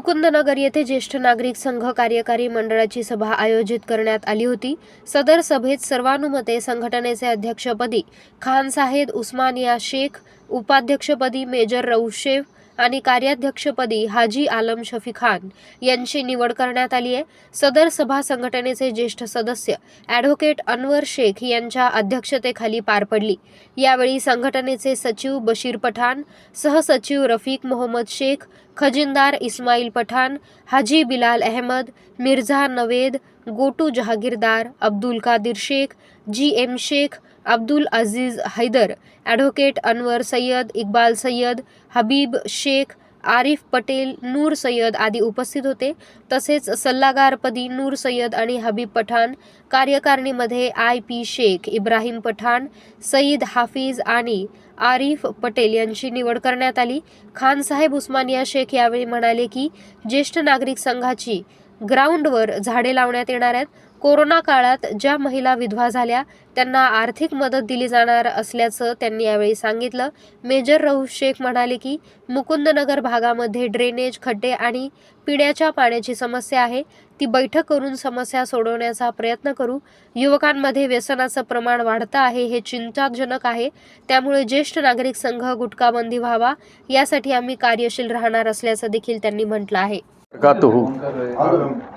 मुकुंदनगर येथे ज्येष्ठ नागरिक संघ कार्यकारी मंडळाची सभा आयोजित करण्यात आली होती. सदर सभेत सर्वानुमते संघटनेचे अध्यक्षपदी खान साहेद उस्मानिया शेख उपाध्यक्षपदी मेजर रौशेफ आणि कार्याध्यक्षपदी हाजी आलम शफी खान यांची निवड करण्यात आली आहे. सदर सभा संघटनेचे ज्येष्ठ सदस्य ॲडव्होकेट अनवर शेख यांच्या अध्यक्षतेखाली पार पडली. यावेळी संघटनेचे सचिव बशीर पठाण सहसचिव Rafiq Mohammed Shaikh खजिनदार Ismail Pathan Haji Bilal Ahmed Mirza Naved Gotu Jahagirdar Abdul Kadir Shaikh G M Shaikh Abdul Aziz Haidar advocate Anwar Sayyad Iqbal Sayyad Habib Shaikh Arif Patel Noor Sayyad आदी उपस्थित होते. तसेच सल्लागारपदी नूर सय्यद आणि हबीब पठाण कार्यकारिणीमध्ये आय पी शेख इब्राहिम पठाण सईद हाफिज आणि आरिफ पटेल यांची निवड करण्यात आली. खान साहेब उस्मानिया शेख यावेळी म्हणाले की ज्येष्ठ नागरिक संघाची ग्राउंडवर झाडे लावण्यात येणार आहेत. कोरोना काळात ज्या महिला विधवा झाल्या त्यांना आर्थिक मदत दिली जाणार असल्याचं त्यांनी यावेळी सांगितलं. मेजर रऊफ शेख म्हणाले की मुकुंदनगर भागामध्ये ड्रेनेज खड्डे आणि पिण्याच्या पाण्याची समस्या आहे. ती बैठक करून समस्या सोडवण्याचा प्रयत्न करू. युवकांमध्ये व्यसनाचं प्रमाण वाढतं आहे हे चिंताजनक आहे. त्यामुळे ज्येष्ठ नागरिक संघ गुटखाबंदी व्हावा यासाठी आम्ही कार्यशील राहणार असल्याचं देखील त्यांनी म्हटलं आहे.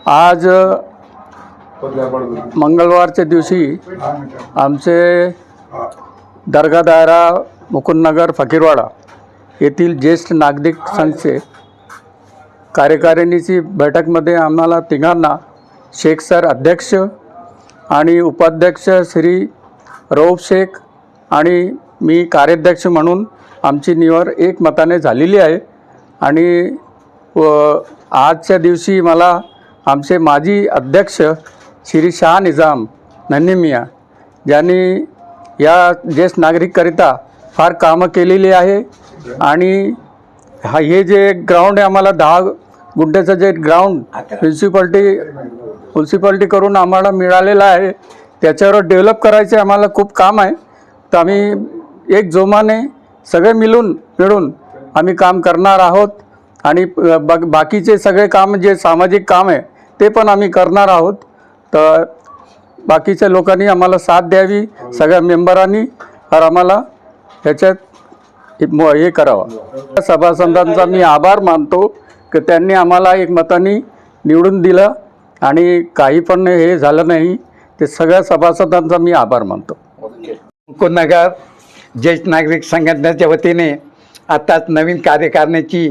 आज मंगळवारच्या दिवशी आमचे दर्गा दायरा मुकुंदनगर फकीरवाडा येथील ज्येष्ठ नागरिक संघचे कार्यकारिणीची बैठकमध्ये आम्हाला तिघांना शेख सर अध्यक्ष आणि उपाध्यक्ष श्री रौफ शेख आणि मी कार्याध्यक्ष म्हणून आमची निवड एकमताने झालेली आहे. आणि व आजच्या दिवशी मला आमचे माजी अध्यक्ष श्री शाह निजाम नन्नीमिया ज्यांनी या ज्येष्ठ नागरिककरिता फार कामं केलेली आहे. आणि हा हे जे ग्राउंड आहे आम्हाला दहा गुंठ्याचं जे ग्राउंड म्युन्सिपाल्टी म्युन्सिपाल्टी करून आम्हाला मिळालेलं आहे त्याच्यावर डेव्हलप करायचे आम्हाला खूप काम आहे. तर आम्ही एक जोमाने सगळे मिळून मिळून आम्ही काम करणार आहोत. आणि बाकीचे सगळे काम जे सामाजिक काम आहे ते पण आम्ही करणार आहोत. तर बाकीच्या लोकांनी आम्हाला साथ द्यावी सगळ्या मेंबरांनी तर आम्हाला ह्याच्यात हे म- हे करावं. सभासदांचा मी आभार मानतो की त्यांनी आम्हाला एक मताने निवडून दिलं आणि काही पण हे झालं नाही ते सगळ्या सभासदांचा मी आभार मानतो. मुकुंदनगर ज्येष्ठ नागरिक संघटनेच्या वतीने आत्ताच नवीन कार्यकारिणीची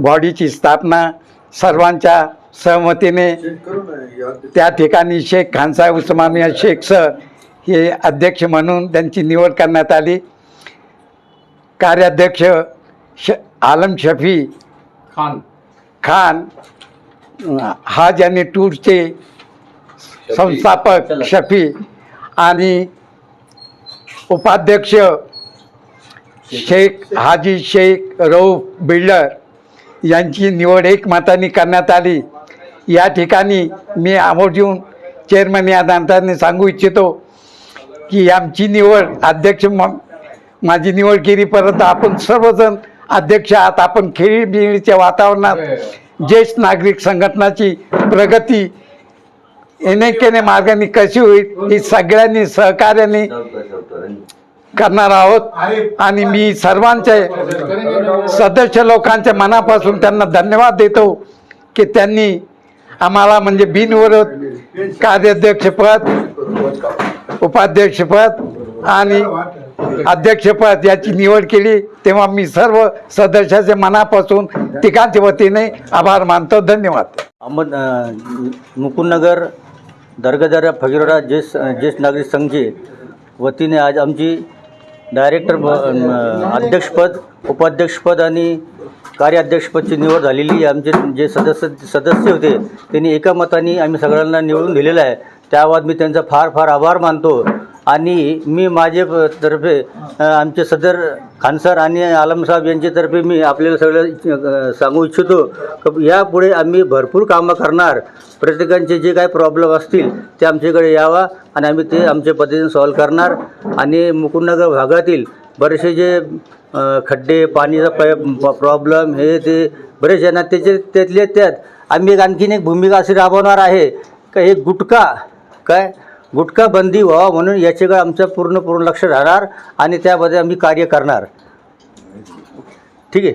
बॉडीची स्थापना सर्वांच्या सहमतीने त्या ठिकाणी शेख खानसाहेब उस्मानिया शेख सर हे अध्यक्ष म्हणून त्यांची निवड करण्यात आली. कार्याध्यक्ष श आलम शफी खान. खान हा ज्यांनी टूरचे संस्थापक शफी आणि उपाध्यक्ष शेख हाजी शेख रऊफ बिल्डर यांची निवड एकमताने करण्यात आली. या ठिकाणी मी आवर्जून चेअरमन या नात्याने सांगू इच्छितो की आमची निवड अध्यक्ष माझी निवड केलीपर्यंत आपण सर्वजण अध्यक्ष आहात. आपण खेळीबिळीच्या वातावरणात ज्येष्ठ नागरिक संघटनाची प्रगती एनेकेने मार्गाने कशी होईल ही सगळ्यांनी सहकार्याने करणार आहोत. आणि मी सर्वांचे सदस्य लोकांच्या मनापासून त्यांना धन्यवाद देतो की त्यांनी आम्हाला म्हणजे बिनविरोध कार्याध्यक्षपद उपाध्यक्षपद आणि अध्यक्षपद याची निवड केली. तेव्हा मी सर्व सदस्याचे मनापासून तिघांच्या वतीने आभार मानतो. धन्यवाद. अहमद मुकुंदनगर दर्गदर्या फकीरवाडा ज्येष्ठ ज्येष्ठ नागरिक संघचे वतीने आज आमची डायरेक्टर अध्यक्षपद उपाध्यक्षपद आणि कार्याध्यक्षपदची निवड झालेली आहे. आमचे जे सदस्य सदस्य होते त्यांनी एका मताने आम्ही सगळ्यांना निवडून दिलेलं आहे. त्याबाबत मी त्यांचा फार फार आभार मानतो. आणि मी माझे प- तर्फे आमचे सदर खानसर आणि आलमसाहेब यांच्यातर्फे मी आपल्याला सगळं सांगू इच्छितो की यापुढे आम्ही भरपूर कामं करणार. प्रत्येकांचे जे काही प्रॉब्लेम असतील ते आमच्याकडे यावा आणि आम्ही ते आमच्या पद्धतीने सॉल्व करणार. आणि मुकुंदनगर भागातील बरेचसे जे खड्डे पाणीचा प्रॉब्लेम हे ते बरेच यांना त्याचे त्यातले त्यात आम्ही एक आणखीन एक भूमिका अशी राबवणार आहे. का हे गुटखा काय? गुटखा बंदी व्हावा म्हणून याच्याकडे आमचं पूर्ण पूर्ण लक्ष राहणार आणि त्यामध्ये आम्ही कार्य करणार. ठीक आहे?